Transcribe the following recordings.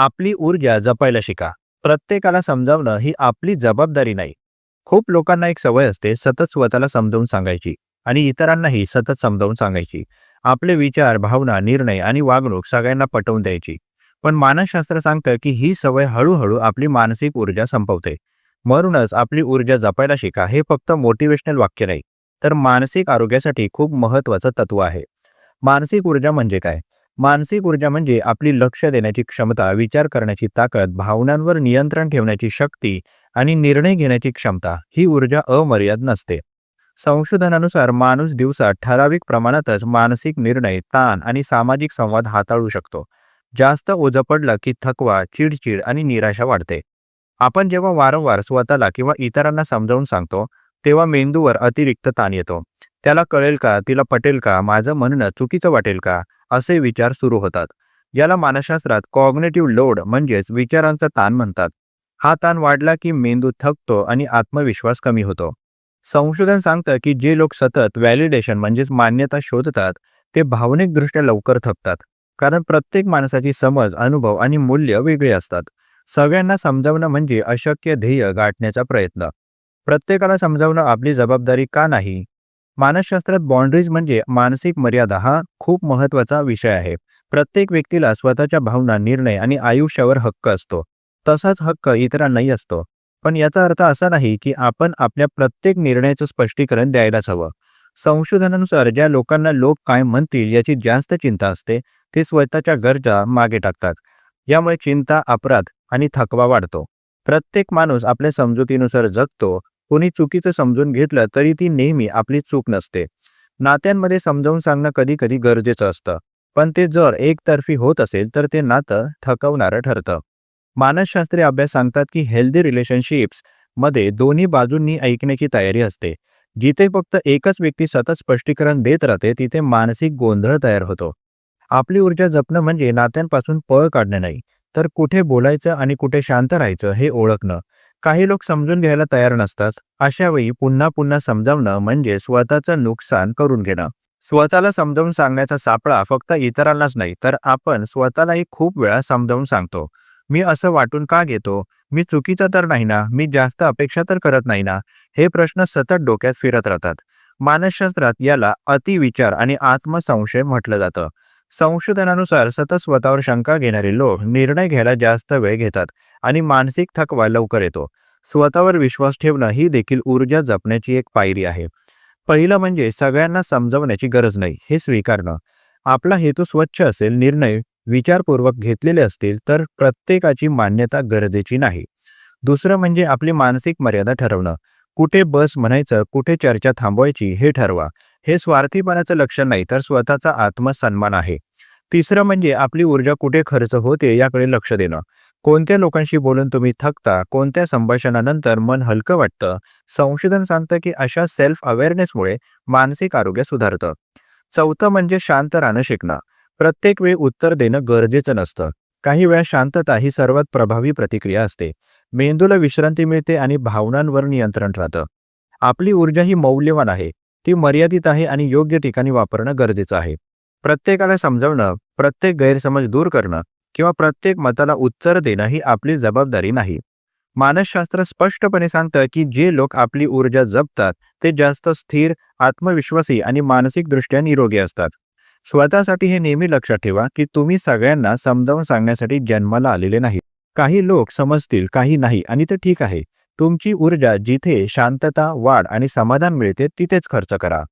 आपली ऊर्जा जपायला शिका. प्रत्येकाला समजावणं ही आपली जबाबदारी नाही. खूप लोकांना एक सवय असते सतत स्वतःला समजावून सांगायची आणि इतरांनाही सतत समजावून सांगायची. आपले विचार भावना निर्णय आणि वागणूक सगळ्यांना पटवून द्यायची. पण मानसशास्त्र सांगतं की ही सवय हळूहळू आपली मानसिक ऊर्जा संपवते. म्हणूनच आपली ऊर्जा जपायला शिका हे फक्त मोटिवेशनल वाक्य नाही. तर मानसिक आरोग्यासाठी खूप महत्त्वाचं तत्व आहे. मानसिक ऊर्जा म्हणजे काय? मानसिक ऊर्जा म्हणजे आपली लक्ष देण्याची क्षमता विचार करण्याची ताकद भावनांवर नियंत्रण ठेवण्याची शक्ती आणि निर्णय घेण्याची क्षमता ही ऊर्जा अमर्याद नसते. संशोधनानुसार माणूस दिवसात ठराविक प्रमाणातच मानसिक निर्णय ताण आणि सामाजिक संवाद हाताळू शकतो. जास्त ओझं पडलं की थकवा चिडचिड आणि निराशा वाढते. आपण जेव्हा वारंवार स्वतःला किंवा इतरांना समजावून सांगतो तेव्हा मेंदूवर अतिरिक्त ताण येतो. त्याला कळेल का तिला पटेल का माझं म्हणणं चुकीचं वाटेल का असे विचार सुरू होतात. याला मानसशास्त्रात कॉग्नेटिव्ह लोड म्हणजेच विचारांचा ताण म्हणतात. हा ताण वाढला की मेंदू थकतो आणि आत्मविश्वास कमी होतो. संशोधन सांगतं की जे लोक सतत व्हॅलिडेशन म्हणजेच मान्यता शोधतात ते भावनिकदृष्ट्या लवकर थकतात. कारण प्रत्येक माणसाची समज अनुभव आणि मूल्य वेगळी असतात. सगळ्यांना समजावणं म्हणजे अशक्य ध्येय गाठण्याचा प्रयत्न. प्रत्येकाला समजावणं आपली जबाबदारी का नाही? मानसशास्त्रात बाउंड्रीज म्हणजे मानसिक मर्यादा हा खूप महत्त्वाचा विषय आहे. प्रत्येक व्यक्तीला स्वतःच्या भावना निर्णय आणि आयुष्यावर हक्क असतो. तसाच हक्क इतरांनाही असतो. पण याचा अर्थ असा नाही की आपण आपल्या प्रत्येक निर्णयाचं स्पष्टीकरण द्यायलाच हवं. संशोधनानुसार ज्या लोकांना लोक काय म्हणतील याची जास्त चिंता असते ते स्वतःच्या गरजा मागे टाकतात. यामुळे चिंता अपराध आणि थकवा वाढतो. प्रत्येक माणूस आपल्या समजुतीनुसार जगतो कोणी चुकीचं समजून घेतलं तरी ती नेहमी आपली चूक नसते. नात्यांमध्ये समजावून सांगणं कधी कधी गरजेचं असतं. पण ते जर एकतर्फी होत असेल तर ते नातं थकवणारं ठरतं. मानसशास्त्रीय अभ्यास सांगतात की हेल्दी रिलेशनशिप्समध्ये दोन्ही बाजूंनी ऐकण्याची तयारी असते. जिथे फक्त एकच व्यक्ती सतत स्पष्टीकरण देत राहते तिथे मानसिक गोंधळ तयार होतो. आपली ऊर्जा जपणं म्हणजे नात्यांपासून पळ काढणं नाही तर कुठे बोलायचं आणि कुठे शांत राहायचं हे ओळखणं. काही लोक समजून घ्यायला तयार नसतात अशा वेळी पुन्हा पुन्हा समजावणं म्हणजे स्वतःचं नुकसान करून घेणं. स्वतःला समजावून सांगण्याचा सापळा फक्त इतरांनाच नाही तर आपण स्वतःलाही खूप वेळा समजावून सांगतो. मी असं वाटून का घेतो? मी चुकीचं तर नाही ना? मी जास्त अपेक्षा तर करत नाही ना? हे प्रश्न सतत डोक्यात फिरत राहतात. मानसशास्त्रात याला अतिविचार आणि आत्मसंशय म्हटलं जातं. संशोधनानुसार सतत स्वतःवर शंका घेणारे लोक निर्णय घ्यायला जास्त वेळ घेतात आणि मानसिक थकवा लवकर येतो. स्वतःवर विश्वास ठेवणं ही देखील ऊर्जा जपण्याची एक पायरी आहे. पहिलं म्हणजे सगळ्यांना समजवण्याची गरज नाही हे स्वीकारणं. आपला हेतू स्वच्छ असेल निर्णय विचारपूर्वक घेतलेले असतील तर प्रत्येकाची मान्यता गरजेची नाही. दुसरं म्हणजे आपली मानसिक मर्यादा ठरवणं. कुठे बस म्हणायचं कुठे चर्चा थांबवायची हे ठरवा. हे स्वार्थीपणाचं लक्षण नाही तर स्वतःचा आत्मसन्मान आहे. तिसरं म्हणजे आपली ऊर्जा कुठे खर्च होते याकडे लक्ष देणं. कोणत्या लोकांशी बोलून तुम्ही थकता कोणत्या संभाषणानंतर मन हलकं वाटतं? संशोधन सांगतं की अशा सेल्फ अवेअरनेसमुळे मानसिक आरोग्य सुधारतं. चौथं म्हणजे शांत राहणं शिकणं. प्रत्येक वेळी उत्तर देणं गरजेचं नसतं. काही वेळा शांतता ही सर्वात प्रभावी प्रतिक्रिया असते. मेंदूला विश्रांती मिळते आणि भावनांवर नियंत्रण राहतं. आपली ऊर्जा ही मौल्यवान आहे ती मर्यादित आहे आणि योग्य ठिकाणी वापरणं गरजेचं आहे. प्रत्येकाला समजावणं प्रत्येक गैरसमज दूर करणं किंवा प्रत्येक मताला उत्तर देणं ही आपली जबाबदारी नाही. मानसशास्त्र स्पष्टपणे सांगतं की जे लोक आपली ऊर्जा जपतात ते जास्त स्थिर आत्मविश्वासी आणि मानसिकदृष्ट्या निरोगी असतात. स्वतःसाठी हे नेहमी लक्षात ठेवा की तुम्ही सगळ्यांना समजावून सांगण्यासाठी जन्माला आलेले नाही. काही लोक समजतील काही नाही आणि ते ठीक आहे. तुमची ऊर्जा जिथे शांतता वाढ आणि समाधान मिळते तिथेच खर्च करा.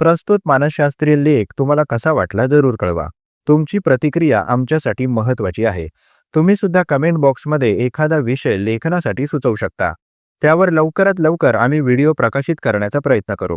प्रस्तुत मानसशास्त्रीय लेख तुम्हाला कसा वाटला जरूर कळवा. तुमची प्रतिक्रिया आमच्यासाठी महत्त्वाची आहे. तुम्ही सुद्धा कमेंट बॉक्समध्ये एखादा विषय लेखनासाठी सुचवू शकता. त्यावर लवकरात लवकर आम्ही व्हिडिओ प्रकाशित करण्याचा प्रयत्न करू.